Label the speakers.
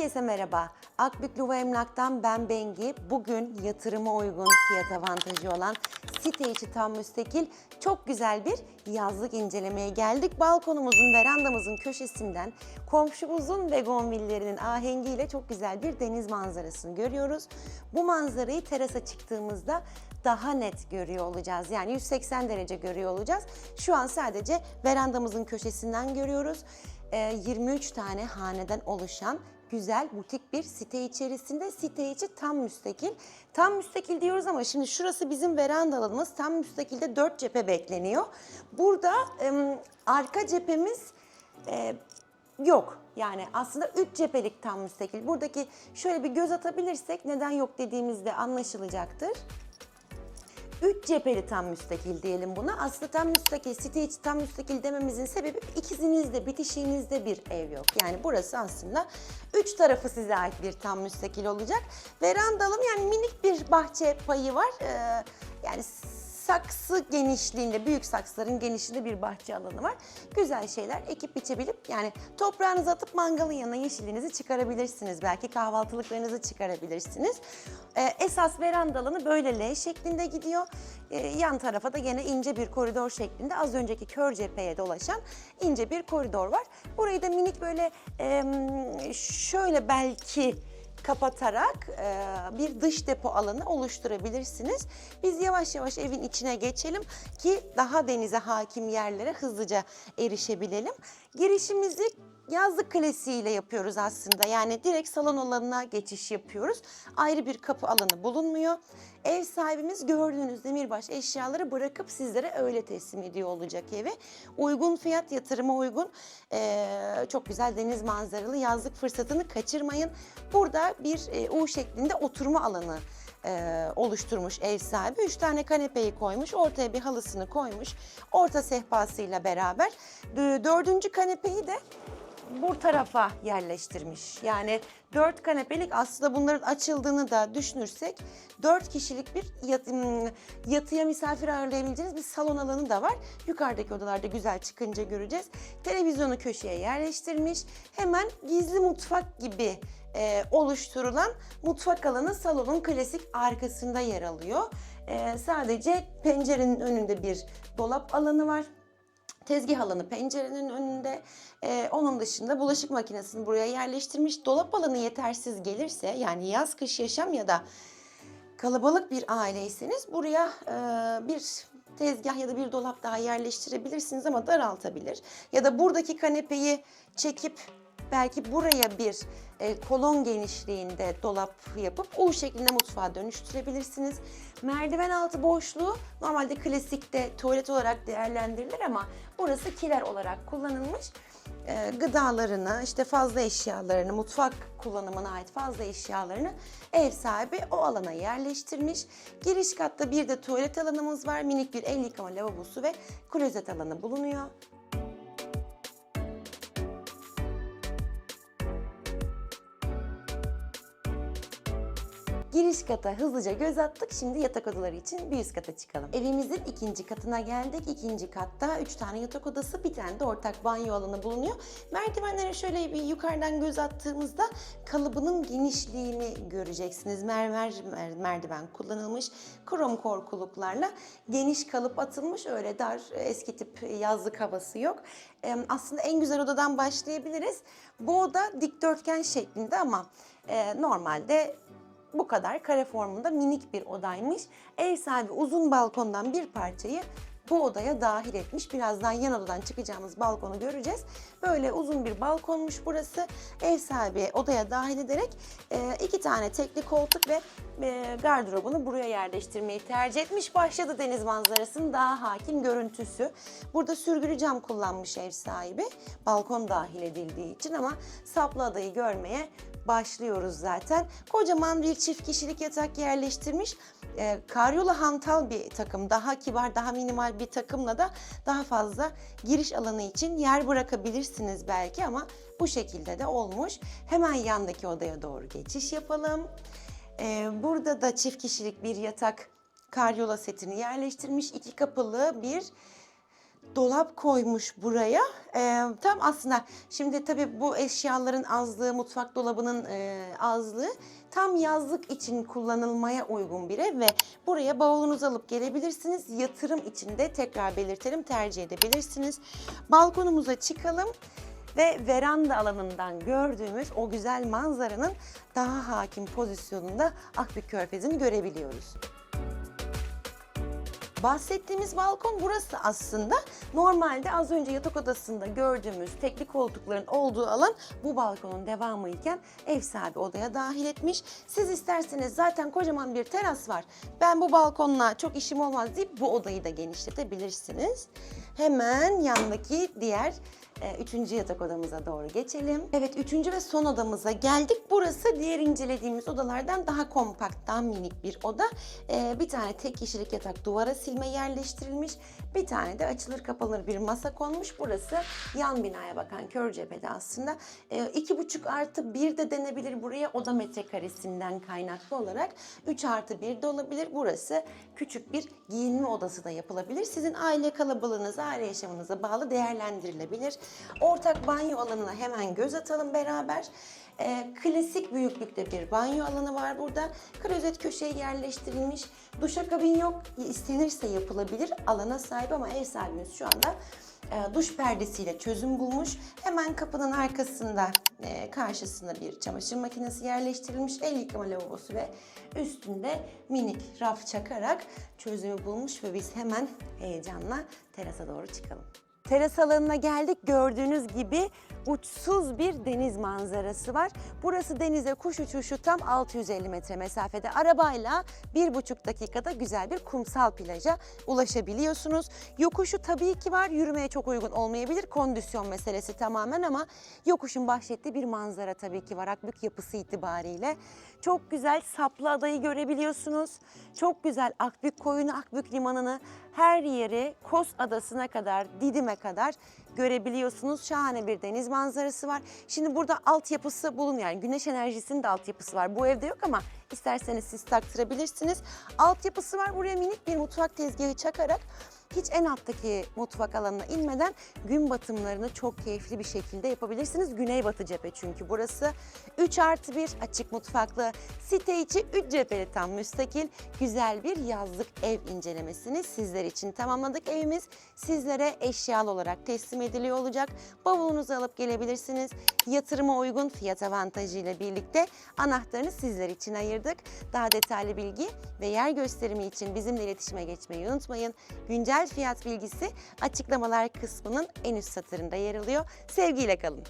Speaker 1: Herkese merhaba. Akbük Luva Emlak'tan ben Bengi. Bugün yatırıma uygun fiyat avantajı olan site içi tam müstakil çok güzel bir yazlık incelemeye geldik. Balkonumuzun, verandamızın köşesinden komşumuzun begonvillerinin ahengiyle çok güzel bir deniz manzarasını görüyoruz. Bu manzarayı terasa çıktığımızda daha net görüyor olacağız. Yani 180 derece görüyor olacağız. Şu an sadece verandamızın köşesinden görüyoruz. Ee, 23 tane haneden oluşan güzel butik bir site içerisinde site içi tam müstakil. Tam müstakil diyoruz ama şimdi şurası bizim veranda alanımız. Tam müstakilde 4 cephe bekleniyor. Burada arka cephemiz e, yok. Yani aslında 3 cephelik tam müstakil. Buradaki şöyle bir göz atabilirsek neden yok dediğimizde anlaşılacaktır. Üç cepheli tam müstakil diyelim buna. Aslında tam müstakil, site içi tam müstakil dememizin sebebi ikizinizde, bitişiğinizde bir ev yok. Yani burası aslında üç tarafı size ait bir tam müstakil olacak. Verandalım yani minik bir bahçe payı var. Ee, yani saksı genişliğinde, büyük saksıların genişliğinde bir bahçe alanı var. Güzel şeyler ekip biçebilip yani toprağınızı atıp mangalın yanına yeşilliğinizi çıkarabilirsiniz. Belki kahvaltılıklarınızı çıkarabilirsiniz. Ee, esas veranda alanı böyle L şeklinde gidiyor. Ee, yan tarafa da yine ince bir koridor şeklinde az önceki kör cepheye dolaşan ince bir koridor var. Burayı da minik böyle em, şöyle belki kapatarak e, bir dış depo alanı oluşturabilirsiniz. Biz yavaş yavaş evin içine geçelim ki daha denize hakim yerlere hızlıca erişebilelim. Girişimizi yazlık klasiğiyle yapıyoruz aslında. Yani direkt salon alanına geçiş yapıyoruz. Ayrı bir kapı alanı bulunmuyor. Ev sahibimiz gördüğünüz demirbaş eşyaları bırakıp sizlere öyle teslim ediyor olacak evi. Uygun fiyat, yatırıma uygun, eee, çok güzel deniz manzaralı yazlık fırsatını kaçırmayın. Burada bir e, U şeklinde oturma alanı e, oluşturmuş ev sahibi. Üç tane kanepeyi koymuş, ortaya bir halısını koymuş. Orta sehpasıyla beraber. Dö- Dördüncü kanepeyi de bu tarafa yerleştirmiş. Yani dört kanepelik aslında bunların açıldığını da düşünürsek dört kişilik bir yat, yatıya misafir ağırlayabileceğiniz bir salon alanı da var. Yukarıdaki odalarda güzel çıkınca göreceğiz. Televizyonu köşeye yerleştirmiş. Hemen gizli mutfak gibi e, oluşturulan mutfak alanı salonun klasik arkasında yer alıyor. E, sadece pencerenin önünde bir dolap alanı var. Tezgah alanı pencerenin önünde. Ee, onun dışında bulaşık makinesini buraya yerleştirmiş. Dolap alanı yetersiz gelirse yani yaz kış yaşam ya da kalabalık bir aileyseniz buraya e, bir tezgah ya da bir dolap daha yerleştirebilirsiniz ama daraltabilir. Ya da buradaki kanepeyi çekip belki buraya bir e, kolon genişliğinde dolap yapıp o şeklinde mutfağa dönüştürebilirsiniz. Merdiven altı boşluğu normalde klasikte tuvalet olarak değerlendirilir ama burası kiler olarak kullanılmış. E, gıdalarını, işte fazla eşyalarını, mutfak kullanımına ait fazla eşyalarını ev sahibi o alana yerleştirmiş. Giriş katta bir de tuvalet alanımız var. Minik bir el yıkama lavabosu ve klozet alanı bulunuyor. Giriş kata hızlıca göz attık. Şimdi yatak odaları için bir üst kata çıkalım. Evimizin ikinci katına geldik. İkinci katta üç tane yatak odası, bir tane de ortak banyo alanı bulunuyor. Merdivenlere şöyle bir yukarıdan göz attığımızda kalıbının genişliğini göreceksiniz. Mermer mer- merdiven kullanılmış. Krom korkuluklarla geniş kalıp atılmış. Öyle dar eski tip yazlık havası yok. Aslında en güzel odadan başlayabiliriz. Bu oda dikdörtgen şeklinde ama e, normalde bu kadar kare formunda minik bir odaymış. Ev sahibi uzun balkondan bir parçayı bu odaya dahil etmiş. Birazdan yan odadan çıkacağımız balkonu göreceğiz. Böyle uzun bir balkonmuş burası. Ev sahibi odaya dahil ederek e, iki tane tekli koltuk ve e, gardırobunu buraya yerleştirmeyi tercih etmiş. Başladı deniz manzarasının daha hakim görüntüsü. Burada sürgülü cam kullanmış ev sahibi. Balkon dahil edildiği için ama saplı adayı görmeye başlıyoruz zaten. Kocaman bir çift kişilik yatak yerleştirmiş. E, karyola hantal bir takım, daha kibar, daha minimal bir takımla da daha fazla giriş alanı için yer bırakabilirsiniz belki ama bu şekilde de olmuş. Hemen yandaki odaya doğru geçiş yapalım. E, burada da çift kişilik bir yatak karyola setini yerleştirmiş. iki kapılı bir dolap koymuş buraya. Ee, tam aslında şimdi tabii bu eşyaların azlığı, mutfak dolabının e, azlığı tam yazlık için kullanılmaya uygun bir ev ve buraya bavulunuzu alıp gelebilirsiniz. Yatırım için de tekrar belirtelim tercih edebilirsiniz. Balkonumuza çıkalım ve veranda alanından gördüğümüz o güzel manzaranın daha hakim pozisyonunda Akbük Körfezi'ni görebiliyoruz. Bahsettiğimiz balkon burası aslında. Normalde az önce yatak odasında gördüğümüz tekli koltukların olduğu alan bu balkonun devamı iken ev sahibi odaya dahil etmiş. Siz isterseniz zaten kocaman bir teras var. Ben bu balkonla çok işim olmaz deyip bu odayı da genişletebilirsiniz. Hemen yandaki diğer üçüncü yatak odamıza doğru geçelim. Evet üçüncü ve son odamıza geldik. Burası diğer incelediğimiz odalardan daha kompakt, daha minik bir oda. E, bir tane tek kişilik yatak duvara silme yerleştirilmiş. Bir tane de açılır kapanır bir masa konmuş. Burası yan binaya bakan kör cephede aslında. E, iki buçuk artı bir de denebilir buraya oda metrekaresinden kaynaklı olarak. 3 artı bir de olabilir. Burası küçük bir giyinme odası da yapılabilir. Sizin aile kalabalığınıza, aile yaşamınıza bağlı değerlendirilebilir. Ortak banyo alanına hemen göz atalım beraber. Ee, klasik büyüklükte bir banyo alanı var burada. Klozet köşeye yerleştirilmiş. Duşakabin yok. İstenirse yapılabilir. Alana sahip ama ev sahibimiz şu anda e, duş perdesiyle çözüm bulmuş. Hemen kapının arkasında e, karşısına bir çamaşır makinesi yerleştirilmiş. El yıkama lavabosu ve üstünde minik raf çakarak çözümü bulmuş ve biz hemen heyecanla terasa doğru çıkalım. Teras alanına geldik. Gördüğünüz gibi uçsuz bir deniz manzarası var. Burası denize kuş uçuşu tam 650 metre mesafede. Arabayla bir buçuk dakikada güzel bir kumsal plaja ulaşabiliyorsunuz. Yokuşu tabii ki var. Yürümeye çok uygun olmayabilir. Kondisyon meselesi tamamen ama yokuşun bahşettiği bir manzara tabii ki var. Akbük yapısı itibariyle. Çok güzel Saplı Adayı görebiliyorsunuz. Çok güzel Akbük Koyunu, Akbük Limanı'nı her yeri Kos Adası'na kadar, Didim'e kadar görebiliyorsunuz. Şahane bir deniz manzarası var. Şimdi burada altyapısı bulun yani güneş enerjisinin de altyapısı var. Bu evde yok ama isterseniz siz taktırabilirsiniz. Altyapısı var. Buraya minik bir mutfak tezgahı çakarak hiç en alttaki mutfak alanına inmeden gün batımlarını çok keyifli bir şekilde yapabilirsiniz. Güneybatı cephe çünkü burası. 3 artı 1 açık mutfaklı, site içi 3 cepheli tam müstakil güzel bir yazlık ev incelemesini sizler için tamamladık. Evimiz sizlere eşyalı olarak teslim ediliyor olacak. Bavulunuzu alıp gelebilirsiniz. Yatırıma uygun fiyat avantajı ile birlikte anahtarını sizler için ayırdık. Daha detaylı bilgi ve yer gösterimi için bizimle iletişime geçmeyi unutmayın. Güncel fiyat bilgisi açıklamalar kısmının en üst satırında yer alıyor. Sevgiyle kalın.